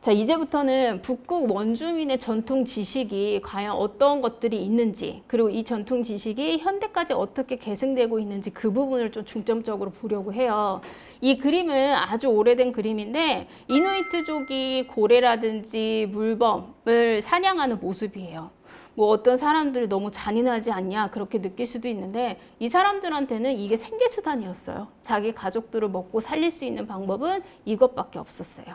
자, 이제부터는 북극 원주민의 전통 지식이 과연 어떤 것들이 있는지, 그리고 이 전통 지식이 현대까지 어떻게 계승되고 있는지 그 부분을 좀 중점적으로 보려고 해요. 이 그림은 아주 오래된 그림인데, 이누이트족이 고래라든지 물범을 사냥하는 모습이에요. 뭐 어떤 사람들이 너무 잔인하지 않냐 그렇게 느낄 수도 있는데 이 사람들한테는 이게 생계 수단이었어요. 자기 가족들을 먹고 살릴 수 있는 방법은 이것밖에 없었어요.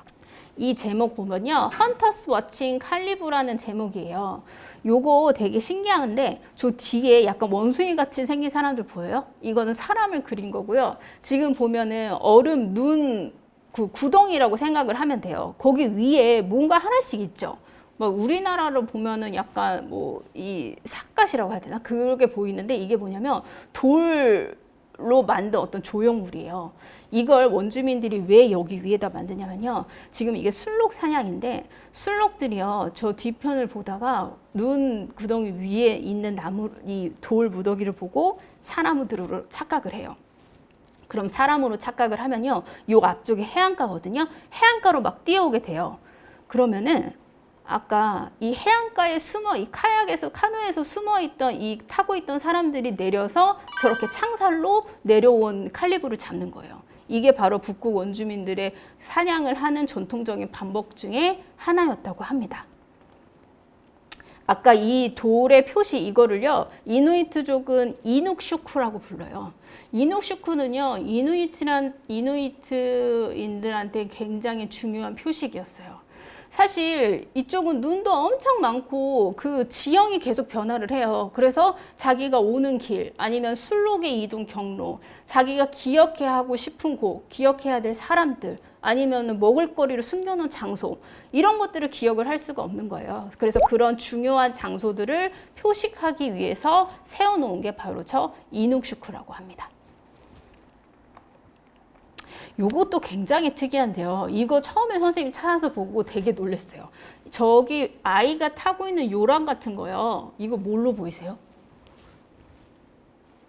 이 제목 보면요. 헌터스 워칭 칼리브라는 제목이에요. 요거 되게 신기한데 저 뒤에 약간 원숭이 같이 생긴 사람들 보여요? 이거는 사람을 그린 거고요. 지금 보면은 얼음 눈 그 구덩이라고 생각을 하면 돼요. 거기 위에 뭔가 하나씩 있죠. 뭐 우리나라로 보면은 약간 뭐 이 삿갓이라고 해야 되나 그렇게 보이는데 이게 뭐냐면 돌 로 만든 어떤 조형물이에요. 이걸 원주민들이 왜 여기 위에다 만드냐면요. 지금 이게 술록 사냥인데 술록들이요. 저 뒤편을 보다가 눈 구덩이 위에 있는 나무 이 돌 무더기를 보고 사나무들로 착각을 해요. 그럼 사람으로 착각을 하면요. 요 앞쪽에 해안가거든요. 해안가로 막 뛰어오게 돼요. 그러면은 아까 이 해안가에 숨어 이 카약에서 카누에서 숨어 있던 이 타고 있던 사람들이 내려서 저렇게 창살로 내려온 칼리브를 잡는 거예요. 이게 바로 북극 원주민들의 사냥을 하는 전통적인 방법 중에 하나였다고 합니다. 아까 이 돌의 표시 이거를요 이누이트족은 이눅슈크라고 불러요. 이눅슈크는요 이누이트란 이누이트인들한테 굉장히 중요한 표식이었어요. 사실 이쪽은 눈도 엄청 많고 그 지형이 계속 변화를 해요. 그래서 자기가 오는 길 아니면 술록의 이동 경로, 자기가 기억해야 하고 싶은 곳, 기억해야 될 사람들 아니면 먹을거리를 숨겨놓은 장소 이런 것들을 기억을 할 수가 없는 거예요. 그래서 그런 중요한 장소들을 표식하기 위해서 세워놓은 게 바로 저 이눅슈크라고 합니다. 요것도 굉장히 특이한데요. 이거 처음에 선생님 찾아서 보고 되게 놀랐어요. 저기 아이가 타고 있는 요람 같은 거요. 이거 뭘로 보이세요?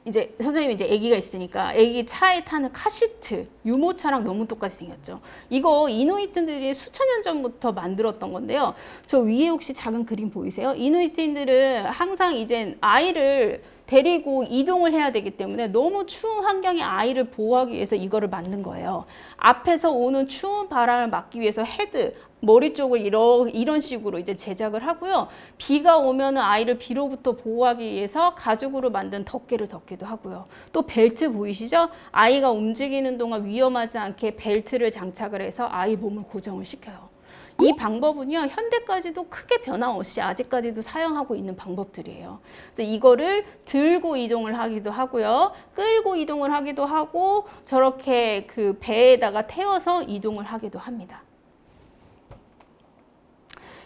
이제 선생님 이제 아기가 있으니까 아기 차에 타는 카시트 유모차랑 너무 똑같이 생겼죠. 이거 이누이트들이 수천 년 전부터 만들었던 건데요. 저 위에 혹시 작은 그림 보이세요? 이누이트인들은 항상 이제 아이를 데리고 이동을 해야 되기 때문에 너무 추운 환경의 아이를 보호하기 위해서 이거를 만든 거예요. 앞에서 오는 추운 바람을 막기 위해서 헤드, 머리 쪽을 이런, 이런 식으로 이제 제작을 하고요. 비가 오면은 아이를 비로부터 보호하기 위해서 가죽으로 만든 덮개를 덮기도 하고요. 또 벨트 보이시죠? 아이가 움직이는 동안 위험하지 않게 벨트를 장착을 해서 아이 몸을 고정을 시켜요. 이 방법은요 현대까지도 크게 변화 없이 아직까지도 사용하고 있는 방법들이에요. 그래서 이거를 들고 이동을 하기도 하고요, 끌고 이동을 하기도 하고 저렇게 그 배에다가 태워서 이동을 하기도 합니다.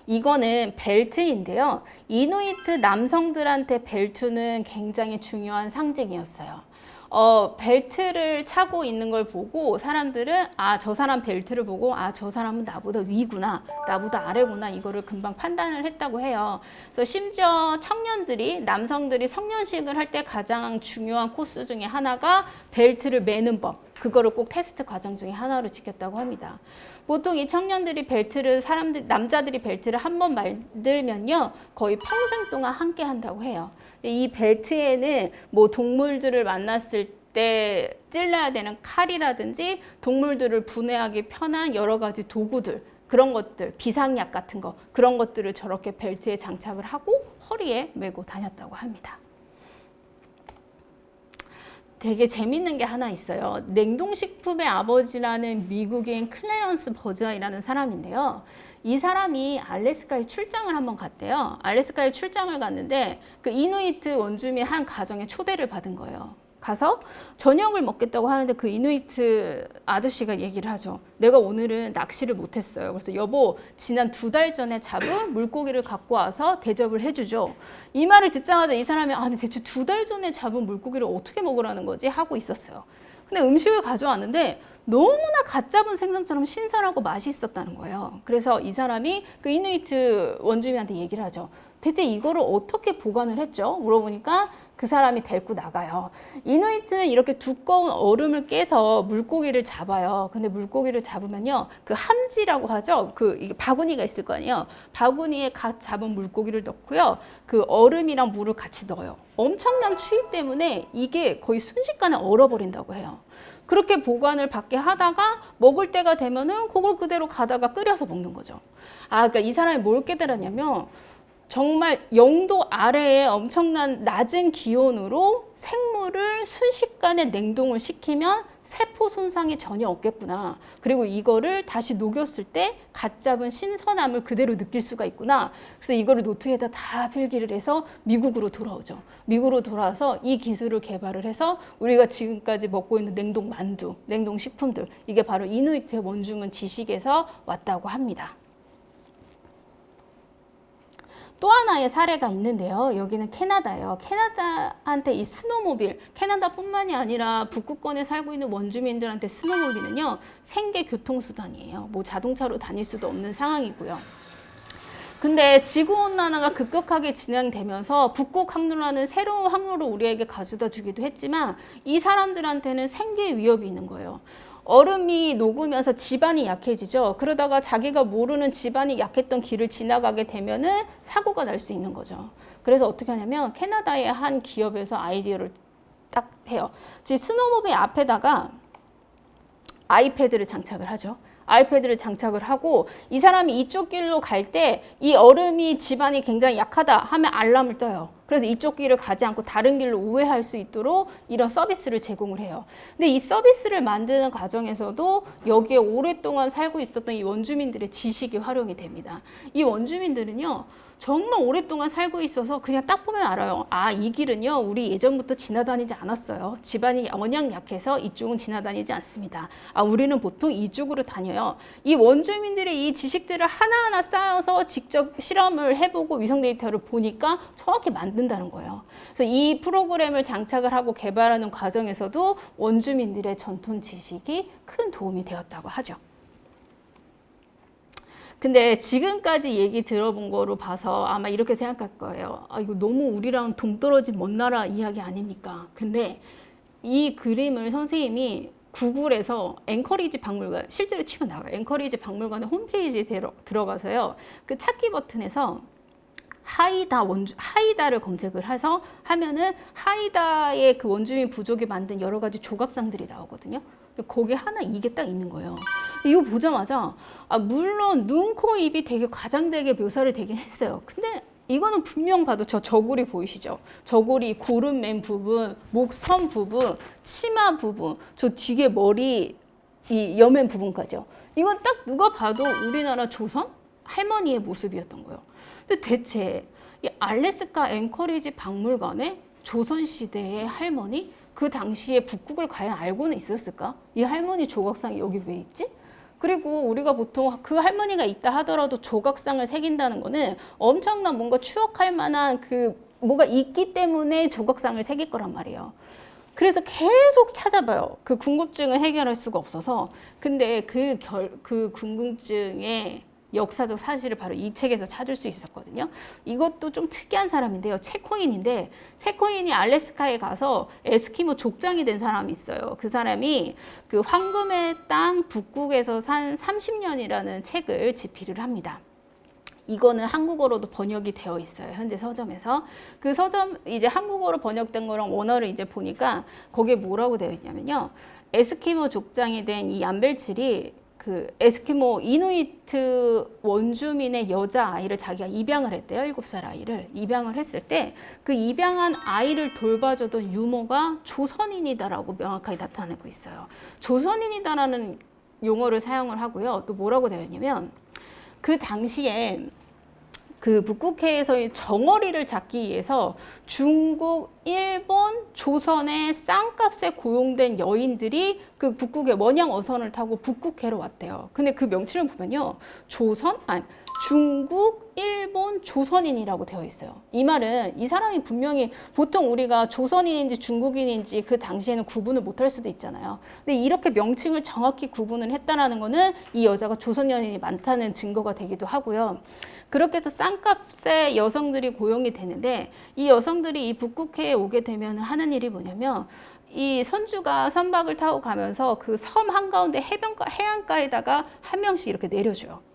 이거는 벨트인데요. 이누이트 남성들한테 벨트는 굉장히 중요한 상징이었어요. 어, 벨트를 차고 있는 걸 보고 사람들은 아, 저 사람 벨트를 보고 아, 저 사람은 나보다 위구나, 나보다 아래구나 이거를 금방 판단을 했다고 해요. 그래서 심지어 청년들이 남성들이 성년식을 할 때 가장 중요한 코스 중에 하나가 벨트를 매는 법. 그거를 꼭 테스트 과정 중에 하나로 지켰다고 합니다. 보통 이 청년들이 벨트를 사람들 남자들이 벨트를 한 번 만들면요 거의 평생 동안 함께 한다고 해요. 이 벨트에는 뭐 동물들을 만났을 때 찔러야 되는 칼이라든지 동물들을 분해하기 편한 여러 가지 도구들 그런 것들 비상약 같은 거 그런 것들을 저렇게 벨트에 장착을 하고 허리에 메고 다녔다고 합니다. 되게 재밌는 게 하나 있어요. 냉동식품의 아버지라는 미국인 클레런스 버즈이라는 사람인데요. 이 사람이 알래스카에 출장을 한번 갔대요. 알래스카에 출장을 갔는데 그 이누이트 원주민 한 가정에 초대를 받은 거예요. 가서 저녁을 먹겠다고 하는데 그 이누이트 아저씨가 얘기를 하죠. 내가 오늘은 낚시를 못했어요. 그래서 여보 지난 두 달 전에 잡은 물고기를 갖고 와서 대접을 해주죠. 이 말을 듣자마자 이 사람이 아 대체 두 달 전에 잡은 물고기를 어떻게 먹으라는 거지 하고 있었어요. 근데 음식을 가져왔는데 너무나 갓 잡은 생선처럼 신선하고 맛있었다는 거예요. 그래서 이 사람이 그 이누이트 원주민한테 얘기를 하죠. 대체 이거를 어떻게 보관을 했죠? 물어보니까 그 사람이 데리고 나가요. 이누이트는 이렇게 두꺼운 얼음을 깨서 물고기를 잡아요. 근데 물고기를 잡으면요. 그 함지라고 하죠. 그 이게 바구니가 있을 거 아니에요. 바구니에 갓 잡은 물고기를 넣고요. 그 얼음이랑 물을 같이 넣어요. 엄청난 추위 때문에 이게 거의 순식간에 얼어버린다고 해요. 그렇게 보관을 밖에 하다가 먹을 때가 되면은 그걸 그대로 가다가 끓여서 먹는 거죠. 아, 그러니까 이 사람이 뭘 깨달았냐면 정말 영도 아래에 엄청난 낮은 기온으로 생물을 순식간에 냉동을 시키면 세포 손상이 전혀 없겠구나. 그리고 이거를 다시 녹였을 때 갓 잡은 신선함을 그대로 느낄 수가 있구나. 그래서 이거를 노트에다 다 필기를 해서 미국으로 돌아오죠. 미국으로 돌아와서 이 기술을 개발을 해서 우리가 지금까지 먹고 있는 냉동 만두, 냉동 식품들 이게 바로 이누이트의 원주민 지식에서 왔다고 합니다. 또 하나의 사례가 있는데요. 여기는 캐나다예요. 캐나다한테 이 스노모빌, 캐나다뿐만이 아니라 북극권에 살고 있는 원주민들한테 스노모빌은요 생계 교통수단이에요. 뭐 자동차로 다닐 수도 없는 상황이고요. 근데 지구 온난화가 급격하게 진행되면서 북극 항로라는 새로운 항로를 우리에게 가져다 주기도 했지만 이 사람들한테는 생계 위협이 있는 거예요. 얼음이 녹으면서 지반이 약해지죠. 그러다가 자기가 모르는 지반이 약했던 길을 지나가게 되면은 사고가 날 수 있는 거죠. 그래서 어떻게 하냐면 캐나다의 한 기업에서 아이디어를 딱 해요. 지금 스노모빌 앞에다가 아이패드를 장착을 하죠. 아이패드를 장착을 하고 이 사람이 이쪽 길로 갈 때 이 얼음이 지반이 굉장히 약하다 하면 알람을 떠요. 그래서 이쪽 길을 가지 않고 다른 길로 우회할 수 있도록 이런 서비스를 제공을 해요. 근데 이 서비스를 만드는 과정에서도 여기에 오랫동안 살고 있었던 이 원주민들의 지식이 활용이 됩니다. 이 원주민들은요. 정말 오랫동안 살고 있어서 그냥 딱 보면 알아요. 아, 이 길은요, 우리 예전부터 지나다니지 않았어요. 집안이 워낙 약해서 이쪽은 지나다니지 않습니다. 아, 우리는 보통 이쪽으로 다녀요. 이 원주민들의 이 지식들을 하나하나 쌓아서 직접 실험을 해보고 위성 데이터를 보니까 정확히 만든다는 거예요. 그래서 이 프로그램을 장착을 하고 개발하는 과정에서도 원주민들의 전통 지식이 큰 도움이 되었다고 하죠. 근데 지금까지 얘기 들어본 거로 봐서 아마 이렇게 생각할 거예요. 아, 이거 너무 우리랑 동떨어진 먼 나라 이야기 아닙니까? 근데 이 그림을 선생님이 구글에서 앵커리지 박물관 실제로 치면 나와요. 앵커리지 박물관의 홈페이지에 들어, 들어가서요. 그 찾기 버튼에서 하이다 원주 하이다를 검색을 해서 하면은 하이다의 그 원주민 부족이 만든 여러 가지 조각상들이 나오거든요. 거기 하나 이게 딱 있는 거예요. 이거 보자마자 아 물론 눈, 코, 입이 되게 과장되게 묘사를 되긴 했어요. 근데 이거는 분명 봐도 저 저고리 보이시죠? 저고리 고름 맨 부분, 목선 부분, 치마 부분, 저 뒤에 머리 이 여맨 부분까지요. 이건 딱 누가 봐도 우리나라 조선 할머니의 모습이었던 거예요. 근데 대체 이 알래스카 앵커리지 박물관에 조선 시대의 할머니 그 당시에 북극을 과연 알고는 있었을까? 이 할머니 조각상이 여기 왜 있지? 그리고 우리가 보통 그 할머니가 있다 하더라도 조각상을 새긴다는 거는 엄청난 뭔가 추억할 만한 그 뭐가 있기 때문에 조각상을 새길 거란 말이에요. 그래서 계속 찾아봐요. 그 궁금증을 해결할 수가 없어서. 근데 그 결, 그 궁금증의 역사적 사실을 바로 이 책에서 찾을 수 있었거든요. 이것도 좀 특이한 사람인데요. 체코인인데 체코인이 알래스카에 가서 에스키모 족장이 된 사람이 있어요. 그 사람이 그 황금의 땅 북극에서 산 30년이라는 책을 집필을 합니다. 이거는 한국어로도 번역이 되어 있어요. 현재 서점에서. 그 서점 이제 한국어로 번역된 거랑 원어를 이제 보니까 거기에 뭐라고 되어 있냐면요. 에스키모 족장이 된 이 얀벨칠이 그 에스키모 이누이트 원주민의 여자 아이를 자기가 입양을 했대요. 일곱 살 아이를 입양을 했을 때 그 입양한 아이를 돌봐주던 유모가 조선인이다라고 명확하게 나타내고 있어요. 조선인이다라는 용어를 사용을 하고요. 또 뭐라고 되어 있냐면 그 당시에 그 북극해에서의 정어리를 잡기 위해서 중국, 일본, 조선의 쌍값에 고용된 여인들이 그 북극의 원양 어선을 타고 북극해로 왔대요. 근데 그 명칭을 보면요. 조선, 아니, 중국, 일본, 조선인이라고 되어 있어요. 이 말은 이 사람이 분명히 보통 우리가 조선인인지 중국인인지 그 당시에는 구분을 못할 수도 있잖아요. 근데 이렇게 명칭을 정확히 구분을 했다라는 거는 이 여자가 조선 연인이 많다는 증거가 되기도 하고요. 그렇게 해서 싼값의 여성들이 고용이 되는데 이 여성들이 이 북극해에 오게 되면 하는 일이 뭐냐면 이 선주가 선박을 타고 가면서 그 섬 한가운데 해변가, 해안가에다가 한 명씩 이렇게 내려줘요.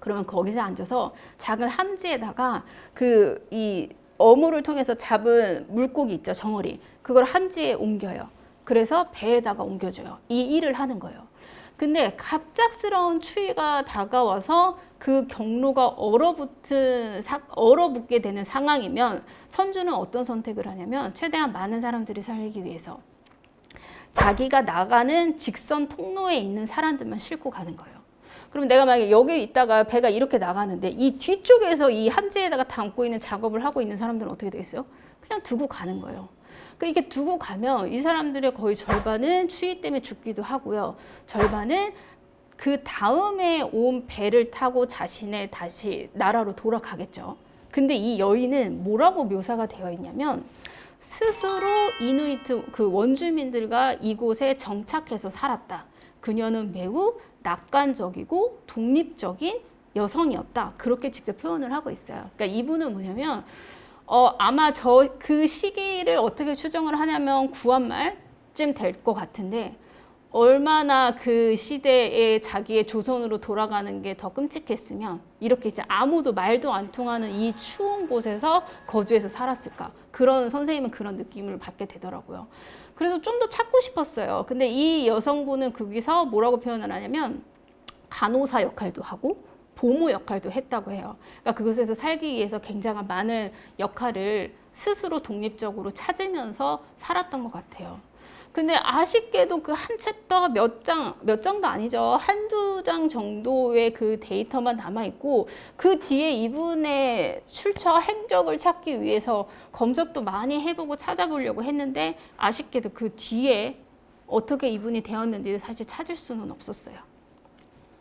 그러면 거기서 앉아서 작은 함지에다가 그 이 어물을 통해서 잡은 물고기 있죠 정어리 그걸 함지에 옮겨요. 그래서 배에다가 옮겨줘요. 이 일을 하는 거예요. 근데 갑작스러운 추위가 다가와서 그 경로가 얼어붙은 사, 얼어붙게 되는 상황이면 선주는 어떤 선택을 하냐면 최대한 많은 사람들이 살기 위해서 자기가 나가는 직선 통로에 있는 사람들만 싣고 가는 거예요. 그럼 내가 만약에 여기 있다가 배가 이렇게 나가는데 이 뒤쪽에서 이 함지에다가 담고 있는 작업을 하고 있는 사람들은 어떻게 되겠어요? 그냥 두고 가는 거예요. 그 이렇게 두고 가면 이 사람들의 거의 절반은 추위 때문에 죽기도 하고요. 절반은 그 다음에 온 배를 타고 자신의 다시 나라로 돌아가겠죠. 근데 이 여인은 뭐라고 묘사가 되어 있냐면 스스로 이누이트 그 원주민들과 이곳에 정착해서 살았다. 그녀는 매우 낙관적이고 독립적인 여성이었다. 그렇게 직접 표현을 하고 있어요. 그러니까 이분은 뭐냐면 어, 아마 저 그 시기를 어떻게 추정을 하냐면 구한말쯤 될 것 같은데 얼마나 그 시대에 자기의 조선으로 돌아가는 게 더 끔찍했으면 이렇게 이제 아무도 말도 안 통하는 이 추운 곳에서 거주해서 살았을까 그런 선생님은 그런 느낌을 받게 되더라고요. 그래서 좀 더 찾고 싶었어요. 근데 이 여성분은 거기서 뭐라고 표현을 하냐면 간호사 역할도 하고 보모 역할도 했다고 해요. 그러니까 그곳에서 살기 위해서 굉장한 많은 역할을 스스로 독립적으로 찾으면서 살았던 것 같아요. 근데 아쉽게도 그 한 챕터 몇 장, 몇 장도 아니죠. 한두 장 정도의 그 데이터만 남아있고, 그 뒤에 이분의 출처 행적을 찾기 위해서 검색도 많이 해보고 찾아보려고 했는데, 아쉽게도 그 뒤에 어떻게 이분이 되었는지 사실 찾을 수는 없었어요.